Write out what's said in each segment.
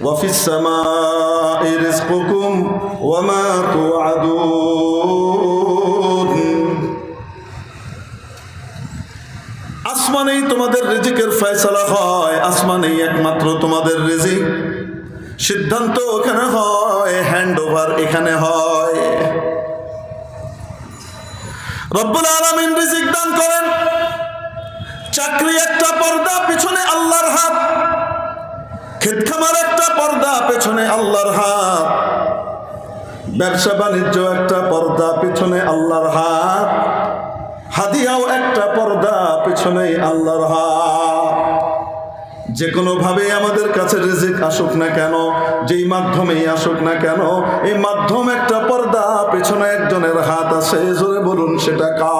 وفي السماء رزقكم وما توعدون আসমানেই তোমাদের রিজিকের ফয়সালা হয় আসমানেই একমাত্র তোমাদের রিজিক সিদ্ধান্ত ওখানে হয় হ্যান্ড ওভার এখানে হয় রব্বুল আলমিন রিজিক দান করেন চাকরি একটা পর্দা পিছনে আল্লাহর হাত ক্ষেত খামার একটা পর্দা, পেছনে আল্লাহর হাত। ব্যবসা বাণিজ্য একটা পর্দা, পেছনে আল্লাহর হাত। হাদিয়াও একটা পর্দা, পিছনে আল্লাহর হাত। যে কোনোভাবে আমাদের কাছে রিজিক আসুক না কেন, যেই মাধ্যমেই আসুক না কেন, এই মাধ্যম একটা পর্দা, পেছনে একজনের হাত আছে, জোরে বলুন সেটা কা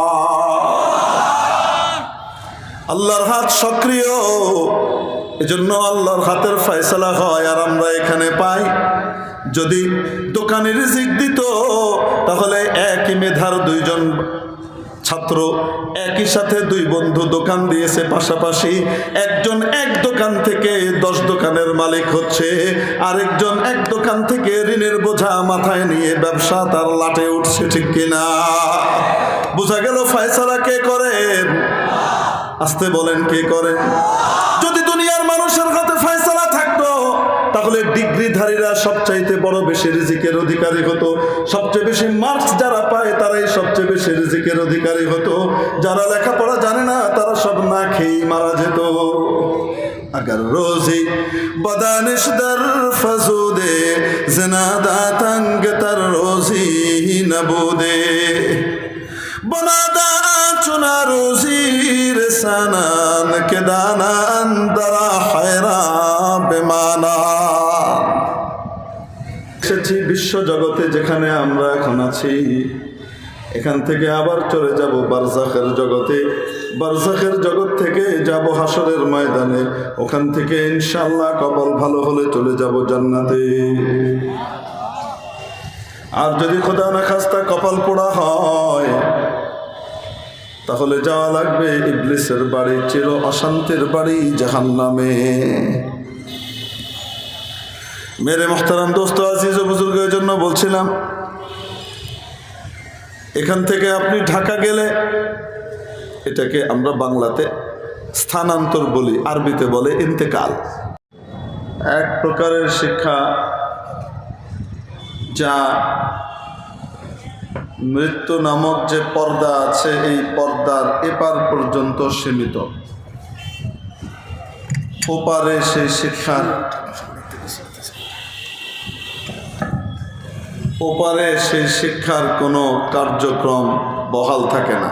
আল্লাহর হাত সক্রিয়। এজন্য আল্লাহর হাতের ফয়সালা হয় আর আমরা এখানে পাই। যদি দোকানে রিজিক দিত, তাহলে একই মেধার দুইজন ছাত্র একই সাথে দুই বন্ধু দোকান দিয়েছে। পাশাপাশি একজন এক দোকান থেকে দশ দোকানের মালিক হচ্ছে, আরেকজন এক দোকান থেকে ঋণের বোঝা মাথায় নিয়ে ব্যবসা তার লাটে উঠছে, ঠিক কিনা? বোঝা গেল ফয়সালা কে করেন? আসতে বলেন কে করেন? দুনিয়ার মানুষের হাতে ফয়সলা থাকতো, তাহলে ডিগ্রিধারীরা সবচাইতে বড় বেশি রিজিকের অধিকারী হতো। সবচেয়ে বেশি মার্কস যারা পায়, তারাই সবচেয়ে বেশি রিজিকের অধিকারী হতো। যারা লেখাপড়া জানে না, তারা সব না খেয়েই মারা যেত। اگر রোজি বদানিশদার ফজুদে فزوده زنادا تنگ تر روزی نبوده بنادا چنا কে দানা আন্দরা হায়রা বেমানা। এসেছি বিশ্ব জগতে যেখানে আমরা এখন আছি, এখান থেকে আবার চলে যাব বারজাখের জগতে। বারজাখের জগৎ থেকে যাব হাসরের ময়দানে। ওখান থেকে ইনশাল্লাহ কপাল ভালো হলে চলে যাব জান্নাতে। আর যদি খোদা না খাস্তা কপাল পোড়া হয় তাহলে যাওয়া লাগবে ইবলিসের বাড়ি, চির অশান্তির বাড়ি জাহান নামে মেরে মোহতারাম দোস্ত আজিজ বুজুর্গের জন্য বলছিলাম, এখান থেকে আপনি ঢাকা গেলে এটাকে আমরা বাংলাতে স্থানান্তর বলি, আরবিতে বলে ইন্তেকাল। এক প্রকারের শিক্ষা যা মৃত্যু নামক যে পর্দা আছে, এই পর্দার এপার পর্যন্ত সীমিত। ওপারে সেই শিক্ষার ওপারে সেই শিক্ষার কোনো কার্যক্রম বহাল থাকে না।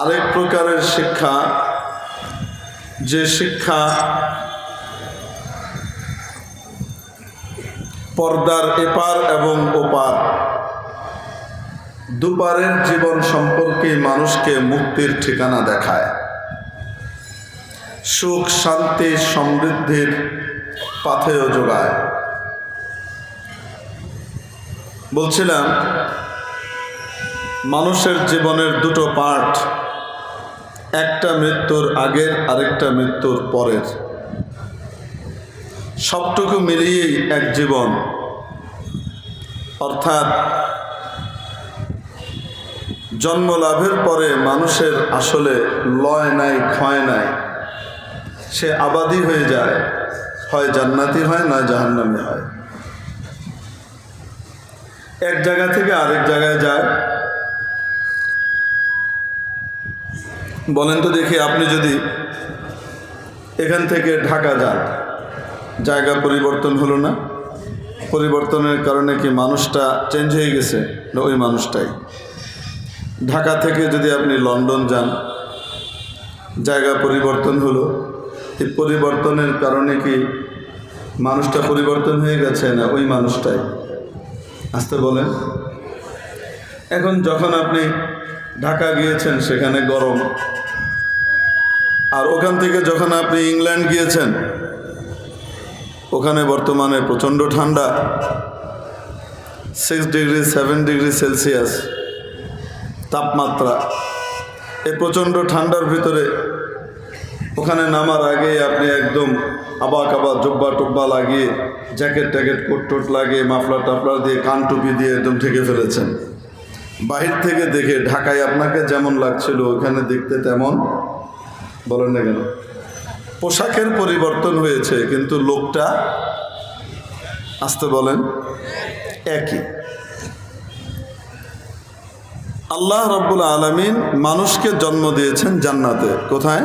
আরেক প্রকারের শিক্ষা, যে শিক্ষা পর্দার এপার এবং ওপার। দুপারের জীবন সম্পর্কে মানুষকে মুক্তির ঠিকানা দেখায়। সুখ, শান্তি, সমৃদ্ধির পাথেয় যোগায়। বলছিলাম, মানুষের জীবনের দুটো পার্ট, একটা মৃত্যুর আগের, আরেকটা মৃত্যুর পরের। সবটুকু মিলিয়েই এক জীবন। অর্থাৎ জন্ম লাভের পরে মানুষের আসলে লয় নাই, ক্ষয় নাই। সে আবাদি হয়ে যায়, হয় জান্নাতি হয় না জাহান্নামি হয়। এক জায়গা থেকে আরেক জায়গায় যায়। বলেন তো দেখি আপনি যদি এখান থেকে ঢাকা যান। জায়গা পরিবর্তন হলো না। পরিবর্তনের কারণে কি মানুষটা চেঞ্জ হয়ে গেছে? ওই মানুষটাই। ঢাকা থেকে যদি আপনি লন্ডন যান, জায়গা পরিবর্তন হলো। এই পরিবর্তনের কারণে কি মানুষটা পরিবর্তন হয়ে গেছে না, ওই মানুষটাই? আসতে বলেন। এখন যখন আপনি ঢাকা গিয়েছেন, সেখানে গরম। আর ওখান থেকে যখন আপনি ইংল্যান্ড গিয়েছেন ওখানে বর্তমানে প্রচণ্ড ঠান্ডা। Six degree seven degree Celsius তাপমাত্রা। এই প্রচণ্ড ঠান্ডার ভিতরে ওখানে নামার আগে আপনি একদম আবা কাবা জব্বা টব্বা লাগিয়ে জ্যাকেট ট্যাকেট, কোট টোট লাগিয়ে মাফলার টাফলার দিয়ে কান টুপি দিয়ে একদম ঠেকে ফেলেছেন। বাহির থেকে দেখে ঢাকায় আপনাকে যেমন লাগছিল, ওখানে দেখতে তেমন। বলেন না কেন? পোশাকের পরিবর্তন হয়েছে, কিন্তু লোকটা আসতে বলেন, একই। আল্লাহ রব্বুল আলমিন মানুষকে জন্ম দিয়েছেন জান্নাতে। কোথায়?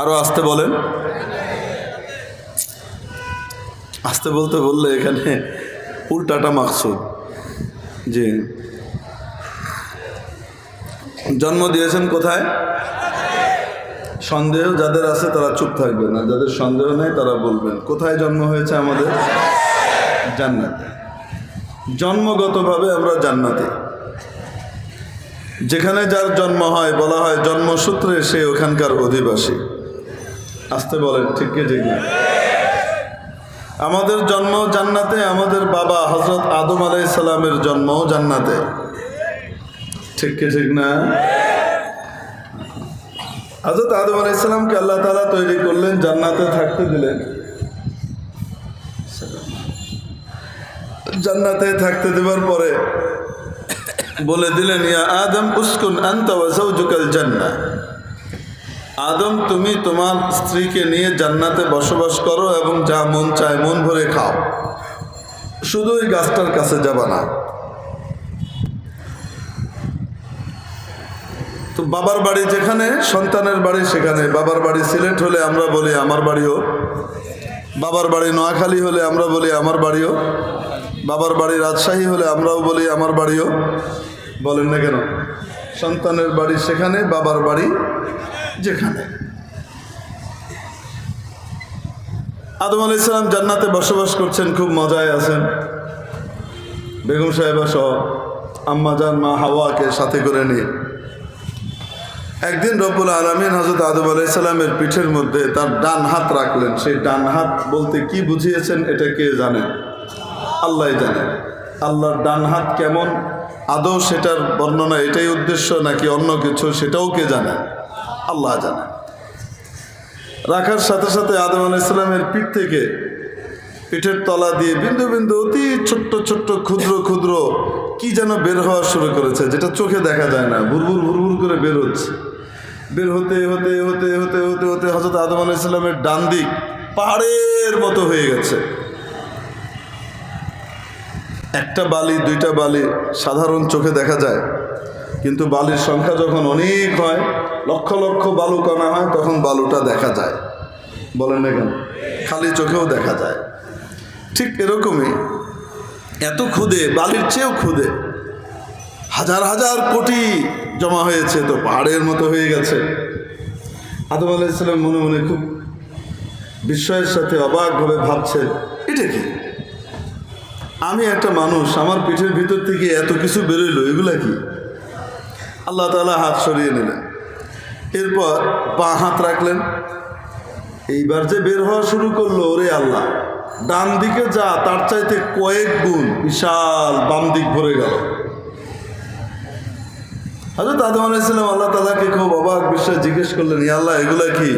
আরও আসতে বলেন। আসতে বলতে বললে এখানে উল্টাটা মাকসুদ। জি। জন্ম দিয়েছেন কোথায়? সন্দেহ যাদের আছে তারা চুপ থাকবে না, যাদের সন্দেহ নেই তারা বলবেন কোথায় জন্ম হয়েছে আমাদের? জান্নাতে। জন্মগতভাবে আমরা জান্নাতে। যেখানে যার জন্ম হয়, বলা হয় জন্মসূত্রে সে ওখানকার অধিবাসী। আসতে বলেন, ঠিক কি না? আমাদের জন্ম জান্নাতে, আমাদের বাবা হজরত আদম আলাই সালামের জন্মও জান্নাতে। ঠিক কি, ঠিক না? হজরত আদম আলাই সালামকে আল্লাহ তালা তৈরি করলেন, জান্নাতে থাকতে দিলেন। জান্নাতে থাকতে দেওয়ার পরে বলে দিলেন, ইয়া আদম, উস্কুন আনতা ওয়া যাওজুকাল জান্নাহ। আদম, তুমি তোমার স্ত্রীকে নিয়ে জান্নাতে বসবাস করো এবং যা মন চায় মন ভরে খাও। শুধু ওই গাছটার কাছে যাবা না। তো বাবার বাড়ি যেখানে, সন্তানের বাড়ি সেখানে। বাবার বাড়ি সিলেট হলে আমরা বলি আমার বাড়িও। বাবার বাড়ি নোয়াখালী হলে আমরা বলি আমার বাড়িও। বাবার বাড়ি রাজশাহী হলে আমরাও বলি আমার বাড়িও। বলেন না কেন? সন্তানের বাড়ি সেখানে, বাবার বাড়ি যেখানে। আদম আলি ইসলাম জান্নাতে বসবাস করছেন, খুব মজায় আছেন। বেগম সাহেবা সহ আম্মা জান, মা হাওয়াকে সাথে করে নিয়ে। একদিন রব্বুল আলমিন হজরত আদম আলাইসাল্লামের পিঠের মধ্যে তার ডান হাত রাখলেন। সেই ডান হাত বলতে কি বুঝিয়েছেন এটা কে জানেন আল্লাহ জানেন আল্লাহর ডান হাত কেমন? আদৌ সেটার বর্ণনা এটাই উদ্দেশ্য নাকি অন্য কিছু সেটাও কে জানেন আল্লাহ জানেন রাখার সাথে সাথে আদম আলাইসাল্লামের পিঠ থেকে পিঠের তলা দিয়ে বিন্দু বিন্দু অতি ছোট্ট ছোট্ট ক্ষুদ্র ক্ষুদ্র কি যেন বের হওয়া শুরু করেছে, যেটা চোখে দেখা যায় না। ভুরভুর ভুরভুর করে বের হচ্ছে। বের হতে হতে হতে হতে হতে হতে হজরত আদম আলাইসাল্লামের ডান দিক পাহাড়ের মতো হয়ে গেছে। একটা বালি, দুইটা বালি সাধারণ চোখে দেখা যায়, কিন্তু বালির সংখ্যা যখন অনেক হয়, লক্ষ লক্ষ বালু কণা হয়, তখন বালুটা দেখা যায়। বলেন না কেন? খালি চোখেও দেখা যায়। ঠিক এরকমই এত খুদে বালির চেয়েও খুদে হাজার হাজার কোটি জমা হয়েছে, তো পাহাড়ের মতো হয়ে গেছে। আদম আলাইসালাম মনে মনে খুব বিস্ময়ের সাথে অবাকভাবে ভাবছে, এটা কি? আমি একটা মানুষ, আমার পিঠের ভিতর থেকে এত কিছু বেরোইলো, এগুলা কি? আল্লাহ তালা হাত সরিয়ে নিলেন। এরপর পা হাত রাখলেন এইবার যে বের হওয়া শুরু করল, ওরে আল্লাহ। ডান দিকে যা, তার চাইতে কয়েক গুণ বিশাল বাম দিক ভরে গেল। হজরত আদম আলাইসালাম আল্লাহ তালাকে খুব অবাক বিষয়ে জিজ্ঞেস করলেন আল্লাহ, এগুলা কি?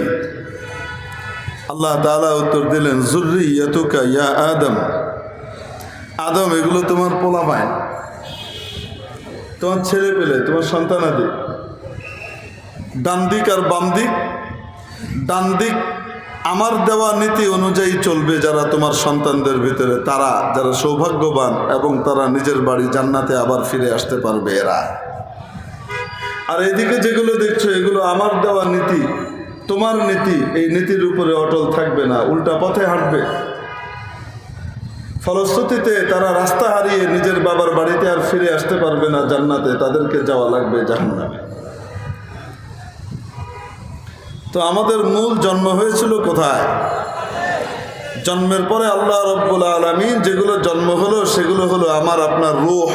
আল্লাহ তালা উত্তর দিলেন জুর্রি ইয়াতুকা ইয়া আদম। আদম, এগুলো তোমার পোলা পায় তোমার ছেলে পেলে, তোমার সন্তানাদি ডান দিক আর বাম দিক। ডান দিক আমার দেওয়া নীতি অনুযায়ী চলবে যারা তোমার সন্তানদের ভিতরে, তারা যারা সৌভাগ্যবান এবং তারা নিজের বাড়ি জান্নাতে আবার ফিরে আসতে পারবে এরা। আর এইদিকে যেগুলো দেখছ, এগুলো আমার দেওয়া নীতি, তোমার নীতি, এই নীতির উপরে অটল থাকবে না, উল্টা পথে হাঁটবে। ফলশ্রুতিতে তারা রাস্তা হারিয়ে নিজের বাবার বাড়িতে আর ফিরে আসতে পারবে না, জান্নাতে তাদেরকে যাওয়া লাগবে জাহান্নামে। তো আমাদের মূল জন্ম হয়েছিল কোথায়? জন্মের পরে আল্লাহ রব্বুল আলমিন যেগুলো জন্ম হলো সেগুলো হলো আমার, আপনার রুহ।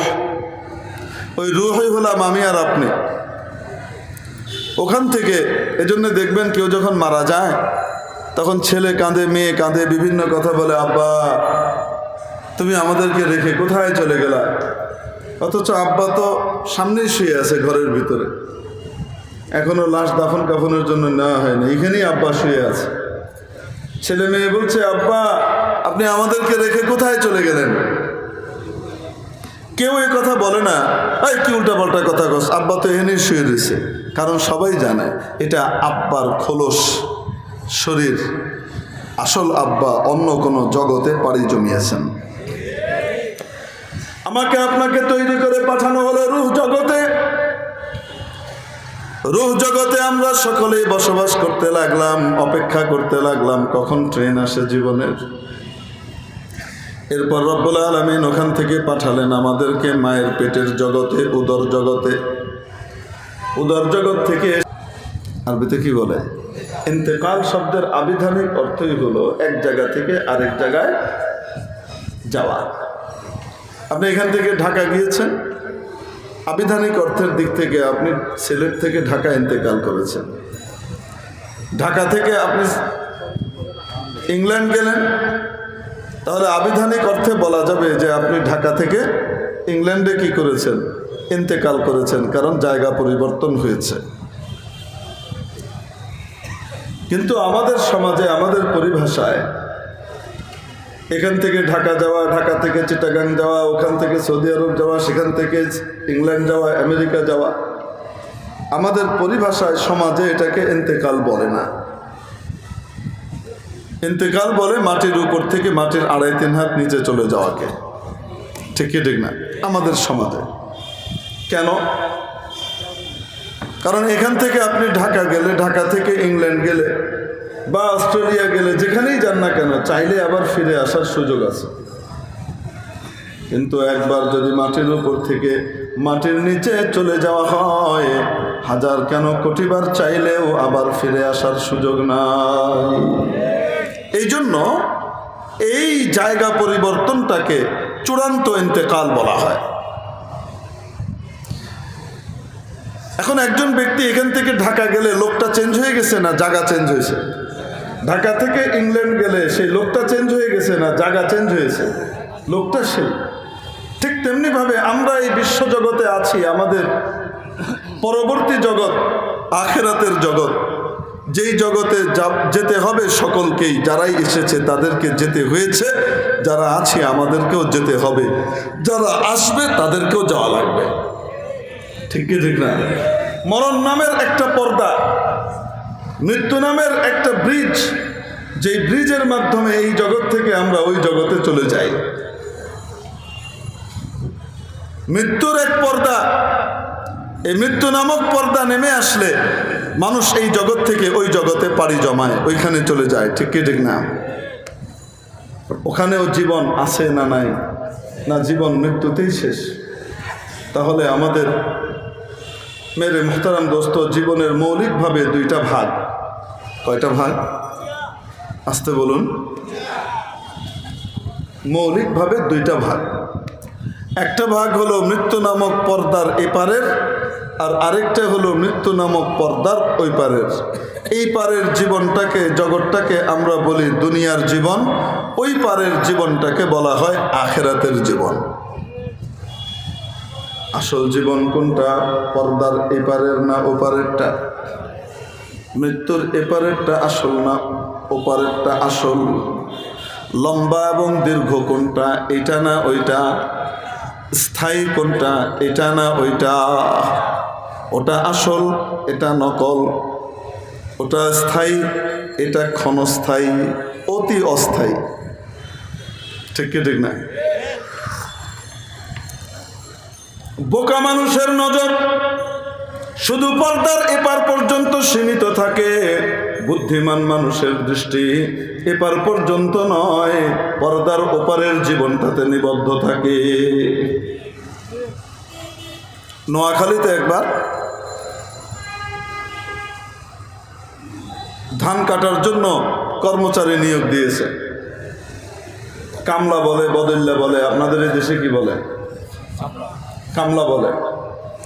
ওই রুহই হলাম আমি আর আপনি। ওখান থেকে এজন্য দেখবেন কেউ যখন মারা যায়, তখন ছেলে কাঁদে, মেয়ে কাঁদে, বিভিন্ন কথা বলে, আব্বা, তুমি আমাদেরকে রেখে কোথায় চলে গেলা? অথচ আব্বা তো সামনেই শুয়ে আছে ঘরের ভিতরে। এখনও লাশ দাফন কাফনের জন্য নেওয়া হয়নি। এখানেই আব্বা শুয়ে আছে। ছেলে মেয়ে বলছে, আব্বা, আপনি আমাদেরকে রেখে কোথায় চলে গেলেন? কেউ এই কথা বলে না। এই, কি উল্টা পাল্টা কথা কস? আব্বা তো এখানেই শুয়ে রয়েছে। কারণ সবাই জানে, এটা আব্বার খোলস শরীর। আসল আব্বা অন্য কোনো জগতে পাড়ি জমিয়েছেন। আমাকে আপনাকে তৈরি করে পাঠানো হলো রুহ জগতে। রুহ জগতে আমরা সকলেই বসবাস করতে লাগলাম, অপেক্ষা করতে লাগলাম, কখন ট্রেন আসে জীবনের? এরপর রব্বুল আলমিন ওখান থেকে পাঠালেন আমাদেরকে মায়ের পেটের জগতে, উদর জগতে। উদর জগৎ থেকে আরবিতে কি বলে? ইন্তেকাল শব্দের আবিধানিক অর্থই হলো এক জায়গা থেকে আরেক জায়গায় যাওয়া। আপনি এখান থেকে ঢাকা গিয়েছেন? আবিধানিক অর্থের দিক থেকে আপনি সিলেট থেকে ঢাকা ইন্তেকাল করেছেন। ঢাকা থেকে আপনি ইংল্যান্ড গেলেন। তাহলে আবিধানিক অর্থে বলা যাবে যে আপনি ঢাকা থেকে ইংল্যান্ডে কি করেছেন? ইন্তেকাল করেছেন, কারণ জায়গা পরিবর্তন হয়েছে। কিন্তু আমাদের সমাজে, আমাদের পরিভাষায় এখান থেকে ঢাকা যাওয়া, ঢাকা থেকে চিটাগাং যাওয়া, ওখান থেকে সৌদি আরব যাওয়া, সেখান থেকে ইংল্যান্ড যাওয়া, আমেরিকা যাওয়া। আমাদের পরিভাষায় সমাজে এটাকে ইন্তেকাল বলে না। ইন্তেকাল বলে মাটির উপর থেকে মাটির আড়াই তিন হাত নিচে চলে যাওয়াকে। ঠিক কি, ঠিক না? আমাদের সমাজে। কেন? কারণ এখান থেকে আপনি ঢাকা গেলে, ঢাকা থেকে ইংল্যান্ড গেলে বা অস্ট্রেলিয়া গেলে যেখানেই যান না কেন, চাইলে আবার ফিরে আসার সুযোগ আছে। কিন্তু একবার যদি মাটির উপর থেকে মাটির নিচে চলে যাওয়া হয়, হাজার কেন কোটিবার চাইলেও আবার ফিরে আসার সুযোগ নাই। এই জন্য এই জায়গা পরিবর্তনটাকে চূড়ান্ত ইন্তেকাল বলা হয়। এখন একজন ব্যক্তি এখান থেকে ঢাকা গেলে লোকটা চেঞ্জ হয়ে গেছে না জায়গা চেঞ্জ হয়েছে? ঢাকা থেকে ইংল্যান্ড গেলে সেই লোকটা চেঞ্জ হয়ে গেছে না জায়গা চেঞ্জ হয়েছে? লোকটা সেই। ঠিক তেমনিভাবে আমরা এই বিশ্বজগতে আছি, আমাদের পরবর্তী জগৎ, আখেরাতের জগৎ। যেই জগতে যেতে হবে সকলকেই, যারাই এসেছে তাদেরকে যেতে হয়েছে, যারা আছে আমাদেরকেও যেতে হবে। যারা আসবে তাদেরকেও যাওয়া লাগবে। ঠিক কি ঠিক না মরণ নামের একটা পর্দা, মৃত্যু নামের একটা ব্রিজ যেই ব্রিজের মাধ্যমে এই জগৎ থেকে আমরা ওই জগতে চলে যাই। মৃত্যুর এক পর্দা, এই মৃত্যু নামক পর্দা নেমে আসলে মানুষ এই জগৎ থেকে ওই জগতে পাড়ি জমায়, ওইখানে চলে যায় ঠিক কি ঠিক না ওখানেও জীবন আছে না নাই? না জীবন মৃত্যুতেই শেষ। তাহলে আমাদের মেরে মোহতারাম দোস্ত জীবনের মৌলিকভাবে দুইটা ভাগ। কয়টা ভাগ? আসতে বলুন। মৌলিকভাবে দুইটা ভাগ। একটা ভাগ হলো মৃত্যু নামক পর্দার এপারের, আর আরেকটা হলো মৃত্যু নামক পর্দার ওই পারের। এই পারের জীবনটাকে, জগৎটাকে আমরা বলি দুনিয়ার জীবন, ওই পারের জীবনটাকে বলা হয় আখেরাতের জীবন। আসল জীবন কোনটা? পর্দার এপারের না ওপারেরটা? মৃত্যুর এপারেরটা আসল না ওপারেরটা আসল? লম্বা এবং দীর্ঘ কোনটা? এটা না ওইটা? স্থায়ী কোনটা? এটা না ওইটা? ওটা আসল, এটা নকল? ওটা স্থায়ী, এটা ক্ষণস্থায়ী? অতি অস্থায়ী? ঠিক কি, ঠিক না? বোকা মানুষের নজর। শুধু পর্দার এপার পর্যন্ত সীমিত থাকে। বুদ্ধিমান মানুষের দৃষ্টি এপার পর্যন্ত নয়, পর্দার ওপারের জীবনটাতে নিবদ্ধ থাকে। নোয়াখালীতে একবার ধান কাটার জন্য কর্মচারী নিয়োগ দিয়েছে। কামলা বলে, বদল্লা বলে, আপনাদের এই দেশে কি বলে? কামলা বলে।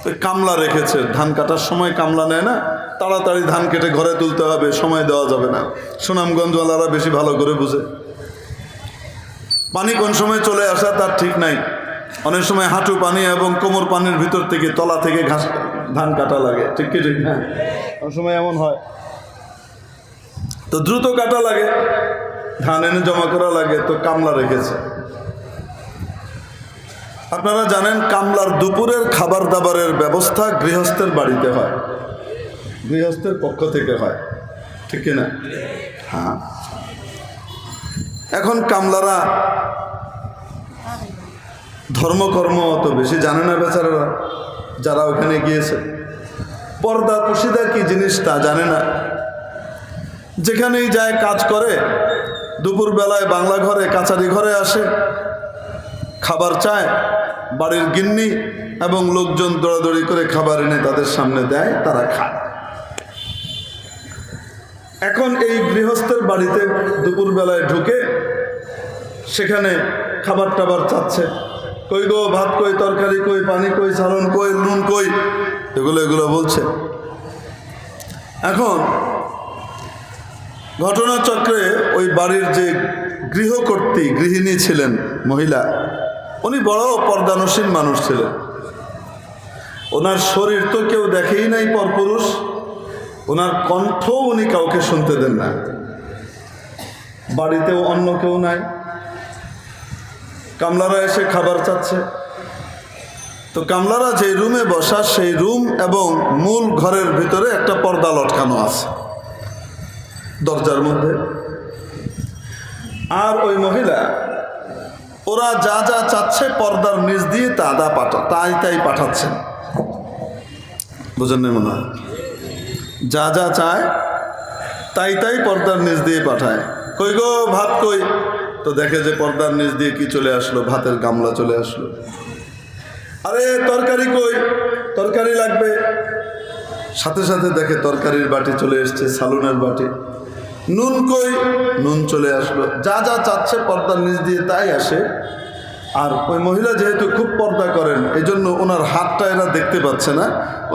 তো কামলা রেখেছে, ধান কাটার সময় কামলা নেয় না, তাড়াতাড়ি ধান কেটে ঘরে তুলতে হবে, সময় দেওয়া যাবে না। সুনামগঞ্জওয়ালারা বেশি ভালো করে বুঝে। পানি কোন সময় চলে আসা তার ঠিক নাই। অনেক সময় হাঁটু পানি এবং কোমর পানির ভিতর থেকে তলা থেকে ঘাস, ধান কাটা লাগে। ঠিক কি ঠিক না? অনেক সময় এমন হয়। তো দ্রুত কাটা লাগে, ধান এনে জমা করা লাগে, তো কামলা রেখেছে। আপনারা জানেন কামলার দুপুরের খাবার দাবারের ব্যবস্থা গৃহস্থের বাড়িতে হয়। গৃহস্থের পক্ষ থেকে হয়। ঠিক কিনা? হ্যাঁ। এখন কামলারা ধর্মকর্ম অত বেশি জানে না বেচারারা, যারা ওখানে গিয়েছে। পর্দা পুশিদা কি জিনিস তা জানে না। যেখানেই যায় কাজ করে দুপুর বেলায় বাংলা ঘরে কাছারি ঘরে আসে, খাবার চায় বাড়ির গিন্নি এবং লোকজন দৌড়াদৌড়ি করে খাবার এনে তাদের সামনে দেয়, তারা খায়। এখন এই গৃহস্থের বাড়িতে দুপুর বেলায় ঢুকে সেখানে খাবার টাবার চাচ্ছে। কই গো, ভাত কই, তরকারি কই, পানি কই সালন কই, নুন কই? এগুলো এগুলো বলছে। এখন ঘটনাচক্রে ওই বাড়ির যে গৃহকর্ত্রী, গৃহিণী ছিলেন মহিলা উনি বড় পর্দানসীন মানুষ ছিলেন। ওনার শরীর তো কেউ দেখেই নাই পরপুরুষ। ওনার কণ্ঠ উনি কাউকে শুনতে দেন না। বাড়িতেও অন্য কেউ নাই। কামলারা এসে খাবার চাচ্ছে। তো কামলারা যে রুমে বসা, সেই রুম এবং মূল ঘরের ভিতরে একটা পর্দা লটকানো আছে। দরজার মধ্যে। আর ওই মহিলা ওরা যা যা চাচ্ছে পর্দার নিচ দিয়ে তা দা পাঠা, তাই তাই পাঠাচ্ছেন। বুঝেন মনে হয়? যা যা চায়, তাই তাই পর্দার নিচ দিয়ে পাঠায়। কই গো, ভাত কই? তো দেখে যে পর্দার নিচ দিয়ে কি চলে আসলো, ভাতের গামলা চলে আসলো। আরে, তরকারি কই? তরকারি লাগবে। সাথে সাথে দেখে তরকারির বাটি চলে এসছে, সালুনের বাটি। নুন কই? নুন চলে আসলো। যা যা চাচ্ছে পর্দার নিচ দিয়ে তাই আসে। আর ওই মহিলা যেহেতু খুব পর্দা করেন এই জন্য ওনার হাতটা এরা দেখতে পাচ্ছে না।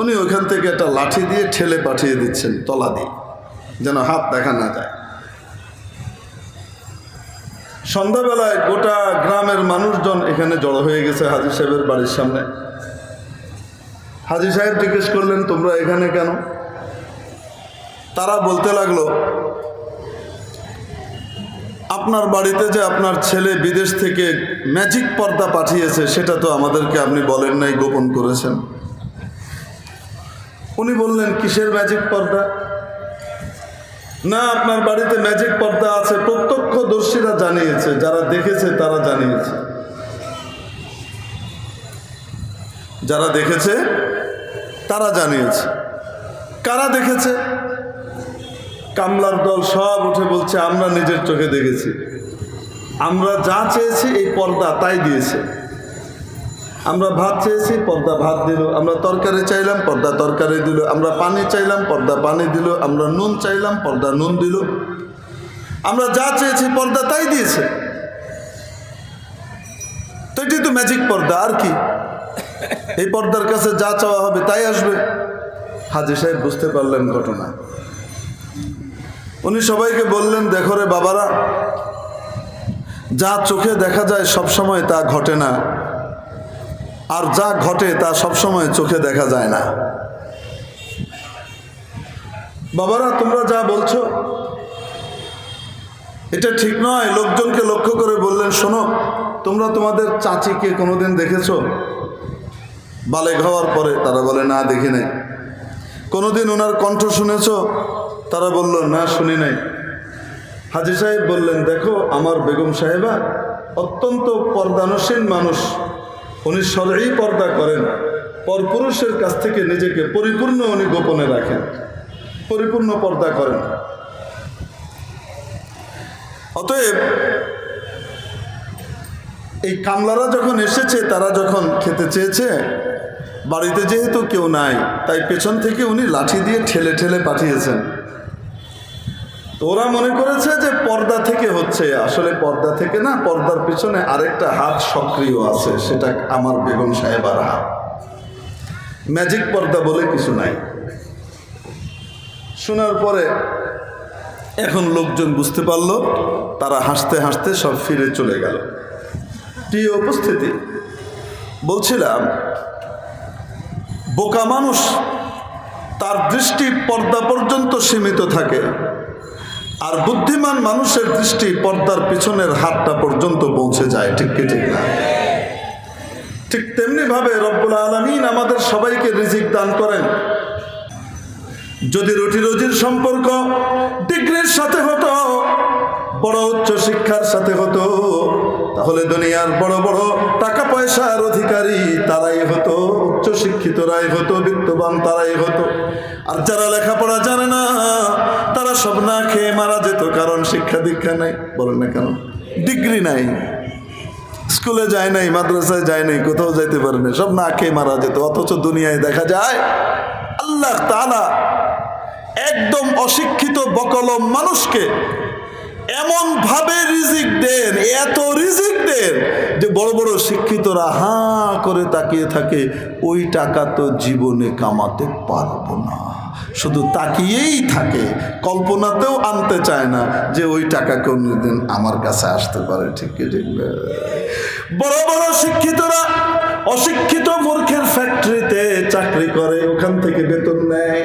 উনি ওখান থেকে একটা লাঠি দিয়ে ঠেলে পাঠিয়ে দিচ্ছেন, তলা দিয়ে, যেন হাত দেখা না যায়। সন্ধ্যাবেলায় গোটা গ্রামের মানুষজন এখানে জড়ো হয়ে গেছে হাজি সাহেবের বাড়ির সামনে। হাজি সাহেব জিজ্ঞেস করলেন, তোমরা এখানে কেন? তারা বলতে লাগল আপনার বাড়িতে যে আপনার ছেলে বিদেশ থেকে ম্যাজিক পর্দা পাঠিয়েছে, সেটা তো আমাদেরকে আপনি বলেন নাই, গোপন করেছেন। উনি বললেন, কিসের ম্যাজিক পর্দা? না, আপনার বাড়িতে ম্যাজিক পর্দা আছে, প্রত্যক্ষদর্শীরা জানিয়েছে, যারা দেখেছে তারা জানিয়েছে। যারা দেখেছে তারা জানিয়েছে। কারা দেখেছে? কামলার দল সব উঠে বলছে, আমরা নিজের চোখে দেখেছি। আমরা যা চেয়েছি এই পর্দা তাই দিয়েছে। আমরা ভাত চেয়েছি, পর্দা ভাত দিল। আমরা তরকারি চাইলাম, পর্দা তরকারি দিল। আমরা পানি চাইলাম, পর্দা পানি দিল। আমরা নুন চাইলাম, পর্দা নুন দিল। আমরা যা চেয়েছি, পর্দা তাই দিয়েছে। তো এটি তো ম্যাজিক পর্দা, আর কি? এই পর্দার কাছে যা চাওয়া হবে তাই আসবে। হাজি সাহেব বুঝতে পারলেন ঘটনা। উনি সবাইকে বললেন, দেখো রে বাবারা, যা চোখে দেখা যায় সব সময় তা ঘটে না। আর যা ঘটে তা সবসময় চোখে দেখা যায় না। বাবারা, তোমরা যা বলছো, এটা ঠিক নয়। লোকজনকে লক্ষ্য করে বললেন, শোনো, তোমরা তোমাদের চাচিকে কোনোদিন দেখেছ? বালেক হওয়ার পরে তারা বলে, না, দেখি নাই। কোনোদিন ওনার কণ্ঠ শুনেছ? তারা বলল, না, শুনি নাই। হাজি সাহেব বললেন, দেখো, আমার বেগম সাহেবা অত্যন্ত পর্দানসীন মানুষ। উনি সরই পর্দা করেন। পরপুরুষের কাছ থেকে নিজেকে পরিপূর্ণ উনি গোপনে রাখেন। পরিপূর্ণ পর্দা করেন। অতএব এই কামলারা যখন এসেছে, তারা যখন খেতে চেয়েছে, বাড়িতে যেহেতু কেউ নাই, তাই পেছন থেকে উনি লাঠি দিয়ে ঠেলে ঠেলে পাঠিয়েছেন। তো ওরা মনে করেছে যে পর্দা থেকে হচ্ছে, আসলে পর্দা থেকে না, পর্দার পিছনে আরেকটা হাত সক্রিয় আছে, সেটা আমার বেগম সাহেবার হাত। ম্যাজিক পর্দা বলে কিছু নাই। শোনার পরে এখন লোকজন বুঝতে পারল, তারা হাসতে হাসতে সব ফিরে চলে গেল। প্রিয় উপস্থিতি, বলছিলাম, বোকা মানুষ তার দৃষ্টি পর্দা পর্যন্ত সীমিত থাকে। আর বুদ্ধিমান মানুষের দৃষ্টি পর্দার পিছনের হাতটা পর্যন্ত পৌঁছে যায়, ঠিক কি, ঠিক না? ঠিক তেমনি ভাবে রব্বুল আলমিন আমাদের সবাইকে রিজিক দান করেন। যদি রুটি রুজির সম্পর্ক ডিগ্রির সাথে হতো, বড় উচ্চ শিক্ষার সাথে হতো, তাহলে দুনিয়ার বড় বড় টাকা পয়সার অধিকারী তারাই হতো। উচ্চ শিক্ষিতরাই হতো, বিত্তবান তারাই হতো। আর যারা লেখাপড়া জানে না, তারা সব না খেয়ে মারা যেত, কারণ শিক্ষা দীক্ষা নাই। বলেন না কেন? ডিগ্রি নাই। স্কুলে যায় নাই, মাদ্রাসায় যায় নাই, কোথাও যাইতে পারে না, সব না খেয়ে মারা যেত। অথচ দুনিয়ায় দেখা যায়, আল্লাহ তালা একদম অশিক্ষিত, বকলম মানুষকে এমন ভাবে রিজিক দেন, এত রিজিক দেন যে বড় বড় শিক্ষিতরা হাঁ করে তাকিয়ে থাকে, ওই টাকা তো জীবনে কামাতে পারব না। শুধু তাকিয়েই থাকে, কল্পনাতেও আনতে চায় না যে ওই টাকা কোনদিন আমার কাছে আসতে পারে, ঠিক ঠিক বড় বড় শিক্ষিতরা অশিক্ষিত মূর্খের ফ্যাক্টরিতে চাকরি করে, ওখান থেকে বেতন নেয়।